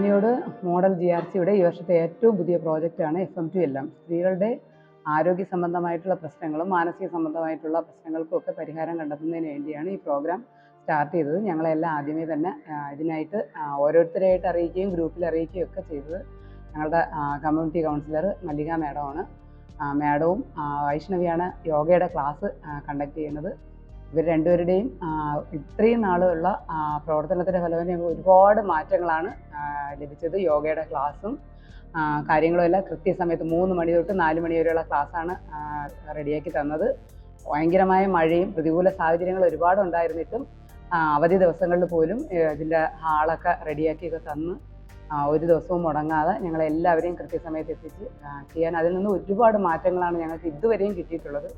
നന്ദിയോട് model G R സിയുടെ ഈ വർഷത്തെ ഏറ്റവും പുതിയ പ്രോജക്റ്റാണ് എഫ് എം ടു എല്ലാം. സ്ത്രീകളുടെ ആരോഗ്യ സംബന്ധമായിട്ടുള്ള പ്രശ്നങ്ങളും മാനസിക സംബന്ധമായിട്ടുള്ള പ്രശ്നങ്ങൾക്കും ഒക്കെ പരിഹാരം കണ്ടെത്തുന്നതിന് വേണ്ടിയാണ് ഈ പ്രോഗ്രാം സ്റ്റാർട്ട് ചെയ്തത്. ഞങ്ങളെല്ലാം ആദ്യമേ തന്നെ ഇതിനായിട്ട് ഓരോരുത്തരെയായിട്ട് അറിയിക്കുകയും ഗ്രൂപ്പിൽ അറിയിക്കുകയും ഒക്കെ ചെയ്തത് ഞങ്ങളുടെ കമ്മ്യൂണിറ്റി കൗൺസിലർ മല്ലിക മാഡമാണ്. മാഡവും വൈഷ്ണവിയാണ് യോഗയുടെ ക്ലാസ് കണ്ടക്ട് ചെയ്യുന്നത്. ഇവർ രണ്ടുപേരുടെയും ഇത്രയും നാളുള്ള പ്രവർത്തനത്തിന്റെ ഫലമായി ഒരുപാട് മാറ്റങ്ങളാണ് ലഭിച്ചത്. യോഗയുടെ ക്ലാസ്സും കാര്യങ്ങളും എല്ലാം കൃത്യസമയത്ത് മൂന്ന് മണി തൊട്ട് നാല് മണി വരെയുള്ള ക്ലാസ്സാണ് റെഡിയാക്കി തന്നത്. ഭയങ്കരമായ മഴയും പ്രതികൂല സാഹചര്യങ്ങൾ ഒരുപാട് ഉണ്ടായിരുന്നിട്ടും അവധി ദിവസങ്ങളിൽ പോലും ഇതിന്റെ ഹാളൊക്കെ റെഡിയാക്കിയൊക്കെ തന്ന് ഒരു ദിവസവും മുടങ്ങാതെ ഞങ്ങളെല്ലാവരെയും കൃത്യസമയത്ത് എത്തിച്ച് ചെയ്യാൻ അതിൽ നിന്ന് ഒരുപാട് മാറ്റങ്ങളാണ് ഞങ്ങൾക്ക് ഇതുവരെയും കിട്ടിയിട്ടുള്ളത്.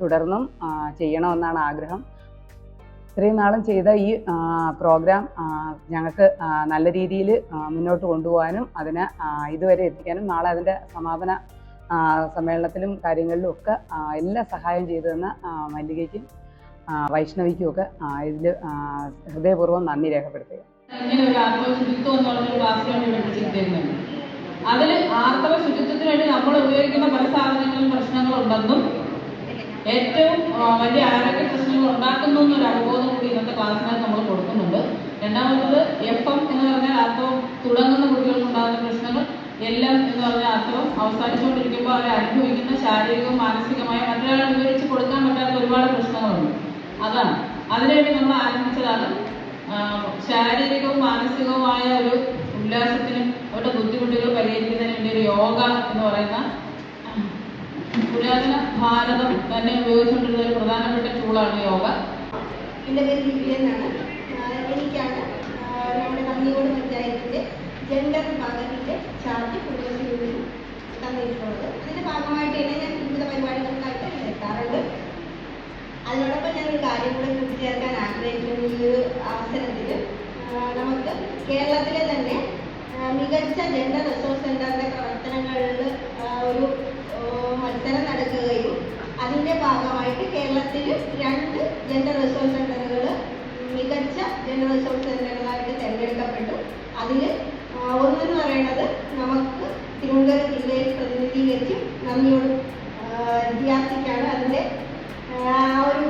തുടർന്നും ചെയ്യണമെന്നാണ് ആഗ്രഹം. ഇത്രയും നാളും ചെയ്ത ഈ പ്രോഗ്രാം ഞങ്ങൾക്ക് നല്ല രീതിയിൽ മുന്നോട്ട് കൊണ്ടുപോകാനും അതിനെ ഇതുവരെ എത്തിക്കാനും നാളെ അതിന്റെ സമാപന സമ്മേളനത്തിലും കാര്യങ്ങളിലും ഒക്കെ എല്ലാ സഹായം ചെയ്തു തന്ന മല്ലികയ്ക്കും വൈഷ്ണവിക്കും ഒക്കെ ഇതിൽ ഹൃദയപൂർവം നന്ദി രേഖപ്പെടുത്തുക അതിൽ ആർത്തവ ശുചിത്വത്തിന് വേണ്ടി നമ്മൾ ഉപയോഗിക്കുന്ന പല സാധനങ്ങളും പ്രശ്നങ്ങളുണ്ടെന്നും ഏറ്റവും വലിയ ആരോഗ്യ പ്രശ്നങ്ങൾ ഉണ്ടാക്കുന്ന ഒരു അവബോധം കൂടി ഇന്നത്തെ ക്ലാസ്സിനകത്ത് നമ്മൾ കൊടുക്കുന്നുണ്ട്. രണ്ടാമത്തത് എഫ് എം എന്ന് പറഞ്ഞാൽ ആർത്തവം തുടങ്ങുന്ന കുട്ടികൾക്കുണ്ടാകുന്ന പ്രശ്നങ്ങൾ. എല്ലാം എന്ന് പറഞ്ഞാൽ ആർത്തവം അവസാനിച്ചുകൊണ്ടിരിക്കുമ്പോൾ അവരെ അനുഭവിക്കുന്ന ശാരീരികവും മാനസികമായ മറ്റൊരാളെ വിവരിച്ച് കൊടുക്കാൻ പറ്റാത്ത ഒരുപാട് പ്രശ്നങ്ങളുണ്ട്. അതാണ്. അതിനുവേണ്ടി നമ്മൾ ആരംഭിച്ചതാണ് ശാരീരികവും മാനസികവുമായ ഒരു ഉല്ലാസത്തിനും അവരുടെ ബുദ്ധിമുട്ടുകൾ പരിഹരിക്കുന്നതിന് വേണ്ടി ഒരു യോഗ എന്ന് പറയുന്ന പുരാതന ഭാരതം തന്നെ ഉപയോഗിച്ചുകൊണ്ടിരുന്ന ഒരു പ്രധാനപ്പെട്ട ടൂളാണ് യോഗ. എന്റെ പേര് ദിവ്യ എന്നാണ്. എനിക്കാണ് നമ്മുടെ നന്ദിയോട് പഞ്ചായത്തിന്റെ ജെൻഡർ വിഭാഗത്തിന്റെ ചാർജ് കുടുംബശ്രീയിൽ തന്നിട്ടുള്ളത്. അതിന്റെ ഭാഗമായിട്ട് തന്നെ ഞാൻ വിവിധ പരിപാടികൾക്കായിട്ട് എത്താറുണ്ട്. അതിനോടൊപ്പം ഞാൻ ഒരു കാര്യം കൂടെ കൂട്ടിച്ചേർക്കാൻ ആഗ്രഹിക്കുന്ന ഈ ഒരു അവസരത്തിൽ. നമുക്ക് കേരളത്തിലെ തന്നെ മികച്ച ജെൻഡർ റിസോഴ്സ് സെന്ററിന്റെ പ്രവർത്തനങ്ങളിൽ ഒരു മത്സരം നടക്കുകയും അതിന്റെ ഭാഗമായിട്ട് കേരളത്തിൽ രണ്ട് ജെൻഡർ റിസോഴ്സ് സെന്ററുകൾ മികച്ച ജെൻഡർ റിസോഴ്സ് സെന്ററുകളായിട്ട് തിരഞ്ഞെടുക്കപ്പെട്ടു. അതിൽ ഒന്നെന്ന് പറയുന്നത് നമുക്ക് തിരുവനന്തപുരം ജില്ലയിൽ പ്രതിനിധീകരിച്ച് നന്ദിയോട് വിദ്യാർത്ഥിക്കാണ് അതിന്റെ ഒരു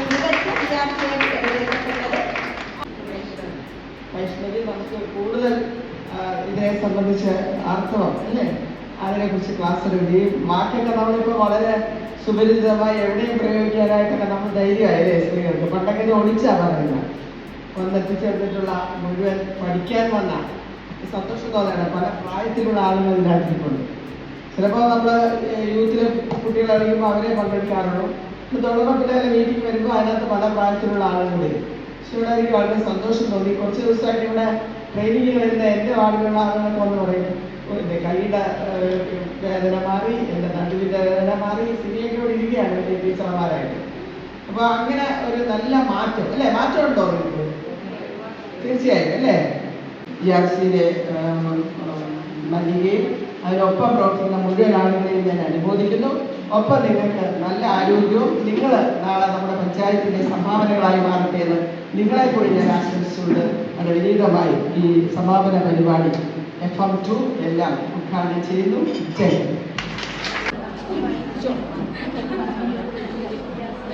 മികച്ച വിദ്യാർത്ഥിയായിട്ട് തിരഞ്ഞെടുക്കപ്പെട്ടത്. വൈഷ്ണവി നമുക്ക് കൂടുതൽ ഇതിനെ സംബന്ധിച്ച് അർത്ഥം അല്ലേ? അതിനെക്കുറിച്ച് ക്ലാസ് എടുക്കുകയും ബാക്കിയൊക്കെ നമ്മളിപ്പോൾ വളരെ സുപരിചിതമായി എവിടെയും പ്രയോഗിക്കാനായിട്ടൊക്കെ നമ്മൾ ധൈര്യമായല്ലേ സ്ത്രീകൾക്ക്? പണ്ടൊക്കെ ഇത് ഒളിച്ചാ പറയുന്നത്. വന്നെത്തിച്ചേർന്നിട്ടുള്ള മുഴുവൻ പഠിക്കാൻ വന്ന സന്തോഷം തോന്നണം. പല പ്രായത്തിലുള്ള ആളുകൾ ഇതിനകത്തിട്ടുണ്ട് ചിലപ്പോൾ നമ്മൾ യൂത്തിലെ കുട്ടികൾ അറിയുമ്പോൾ അവരെ പങ്കെടുക്കാറുള്ളൂ. ഇപ്പൊ തൊഴിലുറപ്പിലെ മീറ്റിംഗ് വരുമ്പോൾ അതിനകത്ത് പല പ്രായത്തിലുള്ള ആളുകളുണ്ട് പക്ഷെ ഇവിടെ എനിക്ക് വളരെ സന്തോഷം തോന്നി. കുറച്ച് ദിവസമായിട്ട് ഇവിടെ ട്രെയിനിങ്ങിൽ വരുന്ന എന്റെ വാർഡിലുള്ള ആളുകളൊക്കെ വന്ന് പറയും "ഓ, എന്റെ കൈയുടെ വേദന മാറി എന്റെ നടുവിന്റെ വേദന മാറി ഇവിടെ ഇരിക്കുകയാണ് എന്റെ ടീച്ചർമാരായിട്ട്. അപ്പോൾ അങ്ങനെ ഒരു നല്ല മാറ്റം അല്ലേ? മാറ്റം ഉണ്ടോ നിങ്ങൾക്ക്? തീർച്ചയായും അല്ലേ? ജി ആർ സിയിലെ അതിനൊപ്പം പ്രവർത്തിക്കുന്ന മുഴുവൻ ആളുകളെയും ഞാൻ അനുമോദിക്കുന്നു. ഒപ്പം നിങ്ങൾക്ക് നല്ല ആരോഗ്യവും നിങ്ങൾ നാളെ നമ്മുടെ പഞ്ചായത്തിന്റെ സംഭാവനകളായി മാറട്ടെ എന്ന് നിങ്ങളെ കൂടി ഞാൻ ആശംസിച്ചുകൊണ്ട് വളരെ വിനീതമായി ഈ സമാപന പരിപാടി എഫ് ടു എല്ലാം ഉദ്ഘാടനം ചെയ്യുന്നു. ജയ്.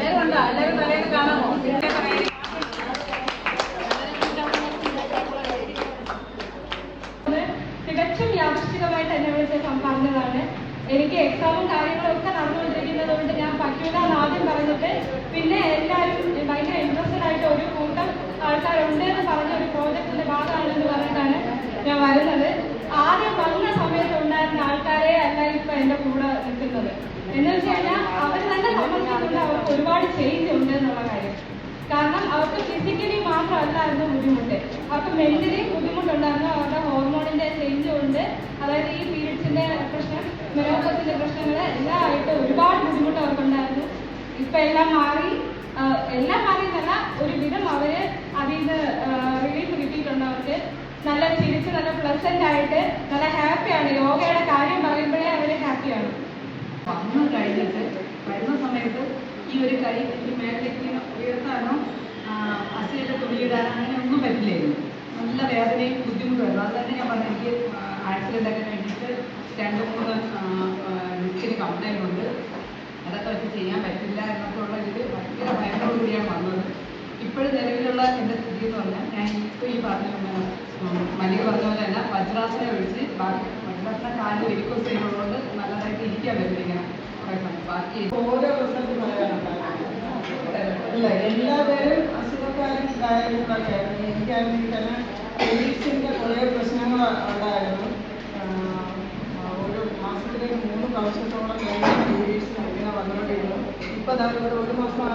എല്ലാവരും കാണാമോ തികച്ചും യാദൃശ്ചികമായിട്ട് എന്നെ വിളിച്ച് സം- പറഞ്ഞതാണ് എനിക്ക് എക്സാമും കാര്യങ്ങളും ഒക്കെ നടന്നുകൊണ്ടിരിക്കുന്നത് കൊണ്ട് ഞാൻ പറ്റൂല എന്ന് ആദ്യം പറഞ്ഞിട്ട് പിന്നെ എല്ലാവരും ഭയങ്കര ഇൻട്രസ്റ്റഡ് ആയിട്ട് ഒരു കൂട്ടം ആൾക്കാരുണ്ട് എന്ന് പറഞ്ഞ ഒരു പ്രോജക്റ്റിന്റെ ഭാഗമാണെന്ന് പറഞ്ഞിട്ടാണ് ഞാൻ വരുന്നത് ആദ്യം വന്ന സമയത്ത് ഉണ്ടായിരുന്ന ആൾക്കാരെ അല്ല ഇപ്പൊ എന്റെ കൂടെ നിൽക്കുന്നത് എന്ന് വെച്ച് കഴിഞ്ഞാൽ അവർ തന്നെ സമ്മതിക്കുന്നുണ്ട് അവർക്ക് ഒരുപാട് ചേഞ്ച് ഉണ്ട് എന്നുള്ള കാര്യം. കാരണം അവർക്ക് ഫിസിക്കലി മാത്രമല്ലായിരുന്നു ബുദ്ധിമുട്ട്. അവർക്ക് മെന്റലി ബുദ്ധിമുട്ടുണ്ടായിരുന്നു. അവരുടെ ഹോർമോണിന്റെ ചേഞ്ച് ഉണ്ട് അതായത് ഈ പീരീഡ്സിന്റെ പ്രശ്നം മെനോപ്പസിന്റെ പ്രശ്നങ്ങൾ എല്ലാം ആയിട്ട് ഒരുപാട് ബുദ്ധിമുട്ട് അവർക്കുണ്ടായിരുന്നു. ഇപ്പൊ എല്ലാം മാറി എല്ലാം മാറി എന്നല്ല ഒരു വിധം അവർ അതിൽ നിന്ന് റിലീഫ് കിട്ടിയിട്ടുണ്ട് അവർക്ക്. നല്ല ചിരിച്ച് നല്ല പ്ലസന്റ് ആയിട്ട് നല്ല ഹാപ്പിയാണ് യോഗയുടെ കാര്യം പറയുമ്പോഴേ അവർ ഹാപ്പിയാണ് വന്നു കഴിഞ്ഞിട്ട് വരുന്ന സമയത്ത് ഈ ഒരു കൈ ഈ മേലേക്ക് ഉയർത്താനോ അസയുടെ തുണിയിടാനോ അങ്ങനെ ഒന്നും പറ്റില്ലായിരുന്നു നല്ല വേദനയും ബുദ്ധിമുട്ടുമായിരുന്നു അത് തന്നെ ഞാൻ പറഞ്ഞ ആക്സിഡന്റ് ഒക്കെ കഴിഞ്ഞിട്ട് രണ്ട് മൂന്ന് കംപ്ലൈന്റ് അതൊക്കെ വെച്ച് ചെയ്യാൻ പറ്റില്ല എന്നൊക്കെ ഉള്ള ഒരു ഭയങ്കര കൂടിയാണ് വന്നത്. ഇപ്പോഴും നിലവിലുള്ള എന്റെ സ്ഥിതി എന്ന് പറഞ്ഞാൽ ഞാൻ ഇപ്പോൾ ഈ പറഞ്ഞ മലി പറഞ്ഞ പോലെ തന്നെ വജ്രാസനം ഒഴിച്ച് ബാക്കി വജ്രാസന കാൽ വെരിക്കോസ് ചെയ്യുന്നതുകൊണ്ട് നല്ലതായിട്ട് ഇരിക്കാൻ പറ്റിയിരിക്കണം കുറേ സമയം. ബാക്കി ഓരോ എല്ലാവരും അസുഖക്കാരും എനിക്കാണെങ്കിൽ തന്നെ പീരീഡ്സിന്റെ കുറേ പ്രശ്നങ്ങൾ ഉണ്ടായിരുന്നു. ഒരു മാസത്തിലേക്ക് മൂന്ന് പീരീഡ്സ് ഇങ്ങനെ വന്നുകൊണ്ടിരുന്നു. ഇപ്പം ദാ ഇവിടെ ഒരു മാസം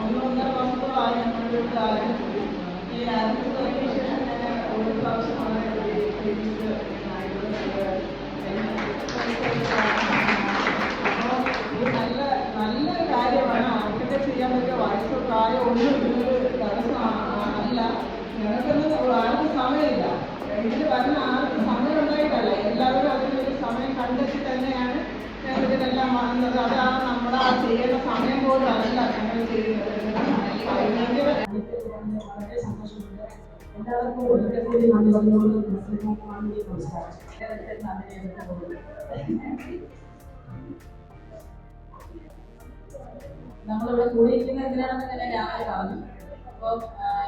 ഒന്ന് ഒന്നര മാസത്തോളമായി ഞങ്ങളുടെ വീട്ടിലായി ഈ ആരോഗ്യ തുടങ്ങിയ ശേഷം ഞാൻ ഒരു പ്രാവശ്യമാണ് നല്ല നല്ല കാര്യമാണ് ആർക്കൊക്കെ ചെയ്യാൻ പറ്റിയ വയസ്സോ പ്രായോ ഒന്നും തടസ്സമല്ല ഞങ്ങൾക്കൊന്നും ആർക്കും സമയമില്ല. ഇതിൽ വരുന്ന ആർക്കും സമയം ഉണ്ടായിട്ടല്ല എല്ലാവരും അതിനൊരു സമയം കണ്ടെത്തി തന്നെയാണ് ഇതിനെല്ലാം വന്നത് അത് നമ്മുടെ ആ ചെയ്യുന്ന സമയം പോലും അതല്ല ഞങ്ങൾ ചെയ്യുന്നത്. നമ്മളിവിടെ കൂടിയിരിക്കുന്നത് തന്നെ രാവിലെ പറഞ്ഞു. അപ്പോൾ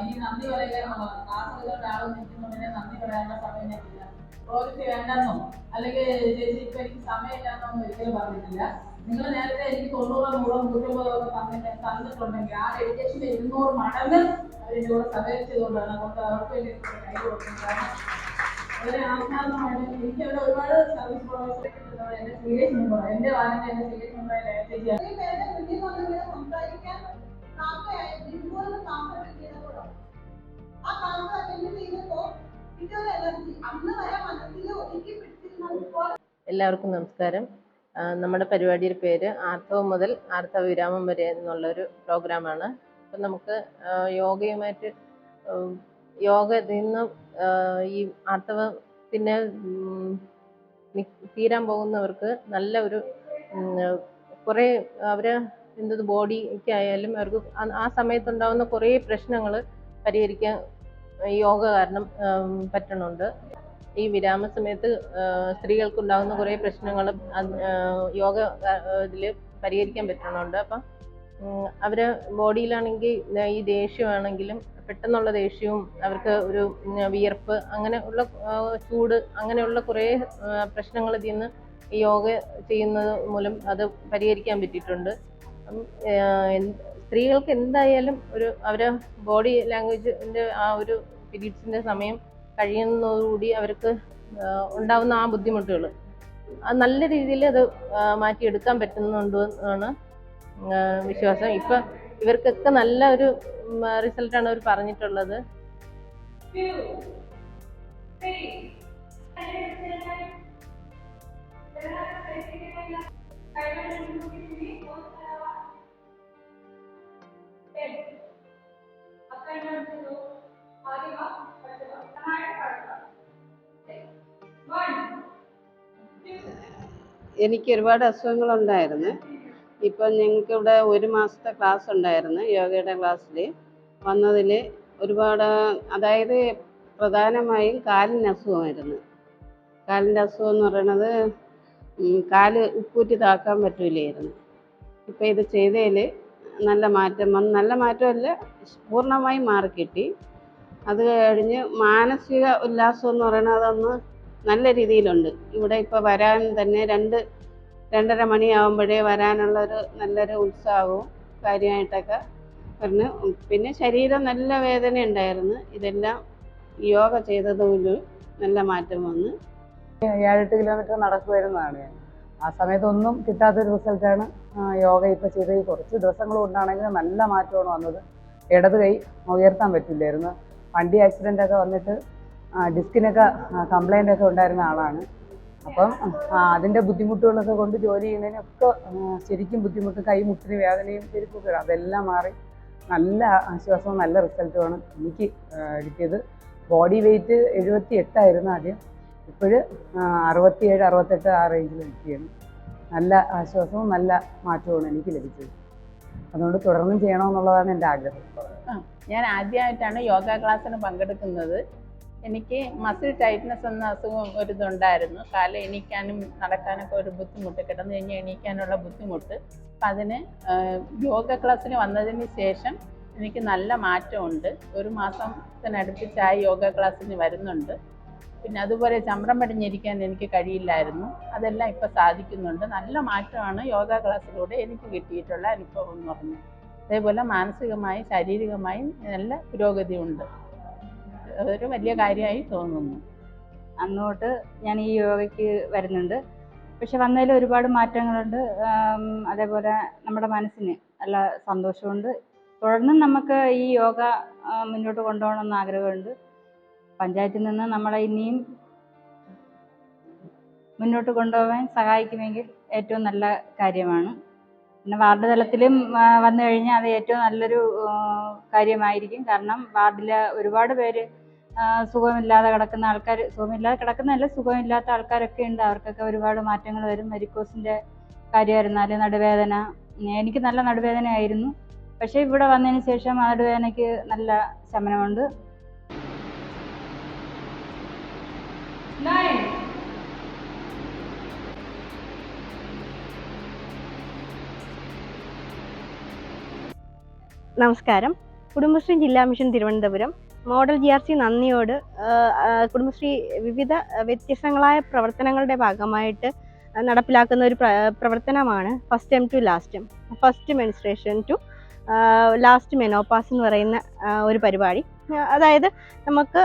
ഇനി നന്ദി പറയുക എന്നുള്ളതാണ് ക്ലാസ്സിൽ ഒരാളും നിൽക്കുന്നുണ്ടെങ്കിൽ നന്ദി പറയാനുള്ള സമയം ഞങ്ങൾക്കില്ല പ്രോജക്റ്റ് വേണ്ടെന്നോ? അല്ലെങ്കിൽ ചേച്ചി ഇപ്പൊ എനിക്ക് സമയമില്ലാന്നോ ഒരിക്കലും പറഞ്ഞിട്ടില്ല. നിങ്ങൾ നേരത്തെ എനിക്ക് തൊണ്ണൂറോ നൂറോ നൂറ്റമ്പതോ തന്നിട്ട് തന്നിട്ടുണ്ടെങ്കിൽ ആ ഡെഡിക്കേഷന്റെ ഇരുന്നൂറ് മടങ്ങ് അവരെന്റെ കൂടെ സഹകരിച്ചതുകൊണ്ടാണ് അതുകൊണ്ട് അവർക്ക് വേണ്ടി കൈ കൊടുക്കുന്നത് വളരെ ആത്മാർത്ഥമായിട്ട് എനിക്ക് അവിടെ ഒരുപാട് സർവീസ് പ്രൊവൈഡ് എന്റെ സീരിയസ് മെമ്പർ എന്റെ വാലിന്റെ എന്റെ സീരിയസ് വന്നിങ്ങനെ സംസാരിക്കാൻ ആ കാക്ക അറ്റൻഡ് ചെയ്തപ്പോ എല്ലാവർക്കും നമസ്കാരം. നമ്മുടെ പരിപാടിയുടെ പേര് ആർത്തവം മുതൽ ആർത്തവ വിരാമം വരെ എന്നുള്ളൊരു പ്രോഗ്രാമാണ്. അപ്പം നമുക്ക് യോഗയുമായിട്ട് യോഗ നിന്ന് ഈ ആർത്തവത്തിന് തീരാൻ പോകുന്നവർക്ക് നല്ല ഒരു കുറേ അവർ എന്തത് ബോഡിക്കായാലും അവർക്ക് ആ- സമയത്തുണ്ടാകുന്ന കുറേ പ്രശ്നങ്ങൾ പരിഹരിക്കാൻ യോഗ കാരണം പറ്റണുണ്ട്. ഈ വിരാമ സമയത്ത് സ്ത്രീകൾക്കുണ്ടാകുന്ന കുറേ പ്രശ്നങ്ങൾ യോഗ ഇതിൽ പരിഹരിക്കാൻ പറ്റണുണ്ട്. അപ്പം അവരെ ബോഡിയിലാണെങ്കിൽ ഈ ദേഷ്യമാണെങ്കിലും പെട്ടെന്നുള്ള ദേഷ്യവും അവർക്ക് ഒരു വിയർപ്പ് അങ്ങനെ ഉള്ള ചൂട് അങ്ങനെയുള്ള കുറേ പ്രശ്നങ്ങൾ ഇതിൽ നിന്ന് യോഗ ചെയ്യുന്നത് മൂലം അത് പരിഹരിക്കാൻ പറ്റിയിട്ടുണ്ട്. സ്ത്രീകൾക്ക് എന്തായാലും ഒരു അവരെ ബോഡി ലാംഗ്വേജിന്റെ ആ ഒരു പീരീഡ്സിന്റെ സമയം കഴിയുന്നതോടുകൂടി അവർക്ക് ഉണ്ടാവുന്ന ആ ബുദ്ധിമുട്ടുകൾ അത് നല്ല രീതിയിൽ അത് മാറ്റിയെടുക്കാൻ പറ്റുന്നുണ്ട് എന്നാണ് വിശ്വാസം. ഇപ്പം ഇവർക്കൊക്കെ നല്ല ഒരു റിസൾട്ടാണ് അവർ പറഞ്ഞിട്ടുള്ളത്. എനിക്ക് ഒരുപാട് അസുഖങ്ങളുണ്ടായിരുന്നു. ഇപ്പം ഞങ്ങൾക്ക് ഇവിടെ ഒരു മാസത്തെ ക്ലാസ് ഉണ്ടായിരുന്നു യോഗയുടെ ക്ലാസ്സിൽ വന്നതിൽ ഒരുപാട് അതായത് പ്രധാനമായും കാലിന് അസുഖമായിരുന്നു. കാലിന്റെ അസുഖം എന്ന് പറയണത് കാൽ ഉപ്പൂറ്റി താക്കാൻ പറ്റൂലായിരുന്നു. ഇപ്പം ഇത് ചെയ്തതിൽ നല്ല മാറ്റം വന്നു നല്ല മാറ്റമല്ല പൂർണമായും മാറിക്കിട്ടി. അത് കഴിഞ്ഞ് മാനസിക ഉല്ലാസം എന്ന് പറയുന്നത് അതൊന്ന് നല്ല രീതിയിലുണ്ട്. ഇവിടെ ഇപ്പോൾ വരാൻ തന്നെ രണ്ട് രണ്ടര മണിയാകുമ്പോഴേ വരാനുള്ളൊരു നല്ലൊരു ഉത്സാഹവും കാര്യമായിട്ടൊക്കെ പറഞ്ഞു പിന്നെ ശരീരം നല്ല വേദന ഉണ്ടായിരുന്നു ഇതെല്ലാം യോഗ ചെയ്തതുകൊണ്ട് നല്ല മാറ്റം വന്ന്. ഏഴെട്ട് കിലോമീറ്റർ നടക്കുമായിരുന്നതാണ് ഞാൻ. ആ സമയത്തൊന്നും കിട്ടാത്തൊരു റിസൾട്ടാണ് യോഗ ഇപ്പോൾ ചെയ്ത് കുറച്ച് ദിവസങ്ങൾ കൊണ്ടാണെങ്കിലും നല്ല മാറ്റമാണ് വന്നത്. ഇടത് കൈ ഉയർത്താൻ പറ്റില്ലായിരുന്നു. വണ്ടി ആക്സിഡന്റ് ഒക്കെ വന്നിട്ട് ഡിസ്കിനൊക്കെ കംപ്ലൈന്റ് ഒക്കെ ഉണ്ടായിരുന്ന ആളാണ്. അപ്പം അതിന്റെ ബുദ്ധിമുട്ടുകളൊക്കെ കൊണ്ട് ജോലി ചെയ്യുന്നതിനൊക്കെ ശരിക്കും ബുദ്ധിമുട്ട് കൈ മുട്ടിന് വേദനയും പെരുപ്പൊക്കെ അതെല്ലാം മാറി. നല്ല ആശ്വാസവും നല്ല റിസൾട്ടുമാണ് എനിക്ക് കിട്ടിയത്. ബോഡി വെയിറ്റ് എഴുപത്തി എട്ടായിരുന്നു ആദ്യം. ഇപ്പോഴ് അറുപത്തിയേഴ് അറുപത്തെട്ട് ആ റേഞ്ചിൽ നിൽക്കുകയാണ്. നല്ല ആശ്വാസവും നല്ല മാറ്റവുമാണ് എനിക്ക് ലഭിച്ചത്. അതുകൊണ്ട് തുടർന്നും ചെയ്യണമെന്നുള്ളതാണ് എന്റെ ആഗ്രഹം. ഞാൻ ആദ്യമായിട്ടാണ് യോഗ ക്ലാസ്സിന് പങ്കെടുക്കുന്നത്. എനിക്ക് മസിൽ ടൈറ്റ്നസ് എന്ന അസുഖം ഒരു ഇതുണ്ടായിരുന്നു. കാലം എണീക്കാനും നടക്കാനൊക്കെ ഒരു ബുദ്ധിമുട്ട് കിടന്നു കഴിഞ്ഞ് എണീക്കാനുള്ള ബുദ്ധിമുട്ട്. അപ്പം അതിന് യോഗ ക്ലാസ്സിന് വന്നതിന് ശേഷം എനിക്ക് നല്ല മാറ്റമുണ്ട്. ഒരു മാസത്തിനടുപ്പിച്ചായി യോഗ ക്ലാസ്സിന് വരുന്നുണ്ട്. പിന്നെ അതുപോലെ ചമ്രം പടിഞ്ഞിരിക്കാൻ എനിക്ക് കഴിയില്ലായിരുന്നു. അതെല്ലാം ഇപ്പോൾ സാധിക്കുന്നുണ്ട്. നല്ല മാറ്റമാണ് യോഗ ക്ലാസ്സിലൂടെ എനിക്ക് കിട്ടിയിട്ടുള്ള അനുഭവം എന്ന് പറഞ്ഞു അതേപോലെ മാനസികമായും ശാരീരികമായും നല്ല പുരോഗതിയുണ്ട്. അതൊരു വലിയ കാര്യമായി തോന്നുന്നു. അന്നോട്ട് ഞാൻ ഈ യോഗയ്ക്ക് വരുന്നുണ്ട്. പക്ഷെ വന്നതിൽ ഒരുപാട് മാറ്റങ്ങളുണ്ട്. അതേപോലെ നമ്മുടെ മനസ്സിന് നല്ല സന്തോഷമുണ്ട്. തുടർന്നും നമുക്ക് ഈ യോഗ മുന്നോട്ട് കൊണ്ടുപോകണമെന്ന് ആഗ്രഹമുണ്ട്. പഞ്ചായത്തിൽ നിന്ന് നമ്മളെ ഇനിയും മുന്നോട്ട് കൊണ്ടുപോകാൻ സഹായിക്കുമെങ്കിൽ ഏറ്റവും നല്ല കാര്യമാണ്. പിന്നെ വാർഡ് തലത്തിലും വന്നു കഴിഞ്ഞാൽ അത് ഏറ്റവും നല്ലൊരു കാര്യമായിരിക്കും. കാരണം വാർഡിലെ ഒരുപാട് പേര് സുഖമില്ലാതെ കിടക്കുന്ന ആൾക്കാർ സുഖമില്ലാതെ കിടക്കുന്നതല്ല സുഖമില്ലാത്ത ആൾക്കാരൊക്കെ ഉണ്ട്. അവർക്കൊക്കെ ഒരുപാട് മാറ്റങ്ങൾ വരും. വെരിക്കോസിന്റെ കാര്യമായിരുന്നാലും നടുവേദന. എനിക്ക് നല്ല നടുവേദനയായിരുന്നു. പക്ഷേ ഇവിടെ വന്നതിന് ശേഷം ആ നടുവേദനയ്ക്ക് നല്ല ശമനമുണ്ട്. നമസ്കാരം. കുടുംബശ്രീ ജില്ലാ mission Thiruvananthapuram. Model G R C നന്ദിയോട് കുടുംബശ്രീ വിവിധ വ്യത്യസ്തങ്ങളായ പ്രവർത്തനങ്ങളുടെ ഭാഗമായിട്ട് നടപ്പിലാക്കുന്ന ഒരു പ്രവർത്തനമാണ് first time to last first menstruation to last menopause എന്ന് പറയുന്ന ഒരു പരിപാടി. അതായത് നമുക്ക്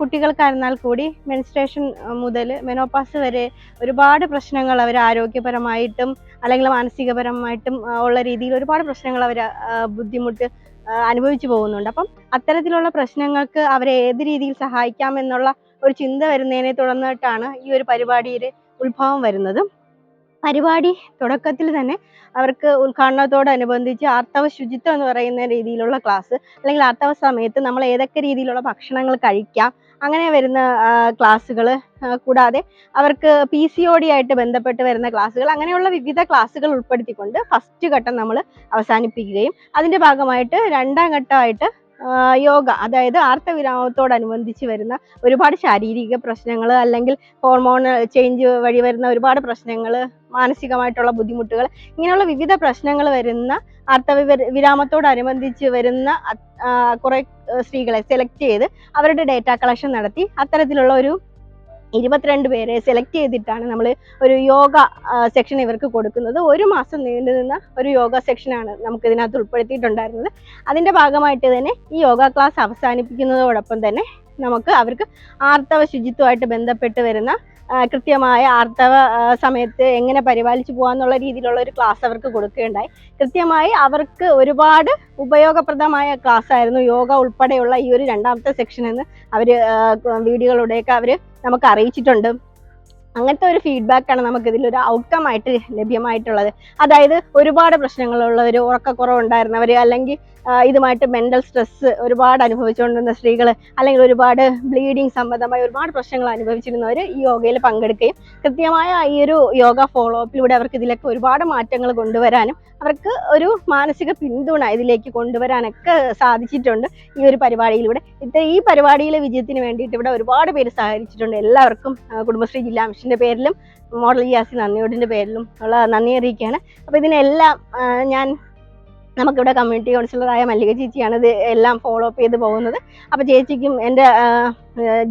കുട്ടികൾക്കായിരുന്നാൽ കൂടി മെൻസ്ട്രേഷൻ മുതൽ മെനോപാസ് വരെ ഒരുപാട് പ്രശ്നങ്ങൾ അവർ ആരോഗ്യപരമായിട്ടും അല്ലെങ്കിൽ മാനസികപരമായിട്ടും ഉള്ള രീതിയിൽ ഒരുപാട് പ്രശ്നങ്ങൾ അവർ ബുദ്ധിമുട്ട് അനുഭവിച്ചു പോകുന്നുണ്ട്. അപ്പം അത്തരത്തിലുള്ള പ്രശ്നങ്ങൾക്ക് അവരെ ഏത് രീതിയിൽ സഹായിക്കാം എന്നുള്ള ഒരു ചിന്ത വരുന്നതിനെ തുടർന്നിട്ടാണ് ഈ ഒരു പരിപാടിയുടെ ഉത്ഭവം വരുന്നത്. പരിപാടി തുടക്കത്തിൽ തന്നെ അവർക്ക് ഉദ്ഘാടനത്തോടനുബന്ധിച്ച് ആർത്തവ ശുചിത്വം എന്ന് പറയുന്ന രീതിയിലുള്ള ക്ലാസ് അല്ലെങ്കിൽ ആർത്തവ സമയത്ത് നമ്മൾ ഏതൊക്കെ രീതിയിലുള്ള ഭക്ഷണങ്ങൾ കഴിക്കാം അങ്ങനെ വരുന്ന ക്ലാസ്സുകൾ കൂടാതെ അവർക്ക് പി സി ഒ ഡി ആയിട്ട് ബന്ധപ്പെട്ട് വരുന്ന ക്ലാസ്സുകൾ അങ്ങനെയുള്ള വിവിധ ക്ലാസ്സുകൾ ഉൾപ്പെടുത്തിക്കൊണ്ട് ഫസ്റ്റ് ഘട്ടം നമ്മൾ അവസാനിപ്പിക്കുകയും അതിന്റെ ഭാഗമായിട്ട് രണ്ടാം ഘട്ടമായിട്ട് യോഗ അതായത് ആർത്തവിരാമത്തോടനുബന്ധിച്ച് വരുന്ന ഒരുപാട് ശാരീരിക പ്രശ്നങ്ങൾ അല്ലെങ്കിൽ ഹോർമോൺ ചേഞ്ച് വഴി വരുന്ന ഒരുപാട് പ്രശ്നങ്ങൾ മാനസികമായിട്ടുള്ള ബുദ്ധിമുട്ടുകൾ ഇങ്ങനെയുള്ള വിവിധ പ്രശ്നങ്ങൾ വരുന്ന ആർത്തവി വിര- വിരാമത്തോടനുബന്ധിച്ച് വരുന്ന കുറെ സ്ത്രീകളെ സെലക്ട് ചെയ്ത് അവരുടെ ഡേറ്റ കളക്ഷൻ നടത്തി അത്തരത്തിലുള്ള ഒരു ഇരുപത്തിരണ്ട് പേരെ സെലക്ട് ചെയ്തിട്ടാണ് നമ്മൾ ഒരു യോഗ സെക്ഷൻ ഇവർക്ക് കൊടുക്കുന്നത്. ഒരു മാസം നീണ്ടു നിന്ന ഒരു യോഗ സെക്ഷനാണ് നമുക്ക് ഇതിനകത്ത് ഉൾപ്പെടുത്തിയിട്ടുണ്ടായിരുന്നത്. അതിന്റെ ഭാഗമായിട്ട് തന്നെ ഈ യോഗ ക്ലാസ് അവസാനിപ്പിക്കുന്നതോടൊപ്പം തന്നെ നമുക്ക് അവർക്ക് ആർത്തവ ശുചിത്വമായിട്ട് ബന്ധപ്പെട്ട് വരുന്ന കൃത്യമായ ആർത്തവ സമയത്ത് എങ്ങനെ പരിപാലിച്ചു പോകാന്നുള്ള രീതിയിലുള്ള ഒരു ക്ലാസ് അവർക്ക് കൊടുക്കുകയുണ്ടായി. കൃത്യമായി അവർക്ക് ഒരുപാട് ഉപയോഗപ്രദമായ ക്ലാസ് ആയിരുന്നു യോഗ ഉൾപ്പെടെയുള്ള ഈ ഒരു രണ്ടാമത്തെ സെക്ഷൻ എന്ന് അവർ വീഡിയോകളുടെയൊക്കെ അവർ നമുക്ക് അറിയിച്ചിട്ടുണ്ട്. അങ്ങനത്തെ ഒരു ഫീഡ്ബാക്കാണ് നമുക്ക് ഇതിലൊരു ഔട്ട്കം ആയിട്ട് ലഭ്യമായിട്ടുള്ളത്. അതായത് ഒരുപാട് പ്രശ്നങ്ങളുള്ളവർ ഉറക്കക്കുറവുണ്ടായിരുന്നവർ അല്ലെങ്കിൽ ഇതുമായിട്ട് മെന്റൽ സ്ട്രെസ്സ് ഒരുപാട് അനുഭവിച്ചുകൊണ്ടിരുന്ന സ്ത്രീകൾ അല്ലെങ്കിൽ ഒരുപാട് ബ്ലീഡിങ് സംബന്ധമായ ഒരുപാട് പ്രശ്നങ്ങൾ അനുഭവിച്ചിരുന്നവർ ഈ യോഗയിൽ പങ്കെടുക്കുകയും കൃത്യമായ ഈ ഒരു യോഗ ഫോളോ അപ്പിലൂടെ അവർക്ക് ഇതിലൊക്കെ ഒരുപാട് മാറ്റങ്ങൾ കൊണ്ടുവരാനും അവർക്ക് ഒരു മാനസിക പിന്തുണ ഇതിലേക്ക് കൊണ്ടുവരാനൊക്കെ സാധിച്ചിട്ടുണ്ട് ഈ ഒരു പരിപാടിയിലൂടെ. ഇത് ഈ പരിപാടിയിലെ വിജയത്തിന് വേണ്ടിയിട്ട് ഇവിടെ ഒരുപാട് പേര് സഹകരിച്ചിട്ടുണ്ട്. എല്ലാവർക്കും കുടുംബശ്രീ ജില്ലാ മിഷന്റെ പേരിലും മോഡൽ ജിയാസി നന്ദിയോടിന്റെ പേരിലും ഉള്ള നന്ദി അറിയിക്കുകയാണ്. അപ്പോൾ ഇതിനെല്ലാം ഞാൻ നമുക്കിവിടെ കമ്മ്യൂണിറ്റി കൗൺസിലറായ മല്ലിക ചേച്ചിയാണ് ഇത് എല്ലാം ഫോളോ അപ്പ് ചെയ്ത് പോകുന്നത്. അപ്പോൾ ചേച്ചിക്കും എന്റെ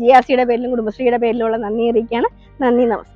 ജി ആർ സിയുടെ പേരിലും കുടുംബശ്രീയുടെ പേരിലുള്ള നന്ദി അറിയിക്കുകയാണ്. നന്ദി നമസ്കാരം.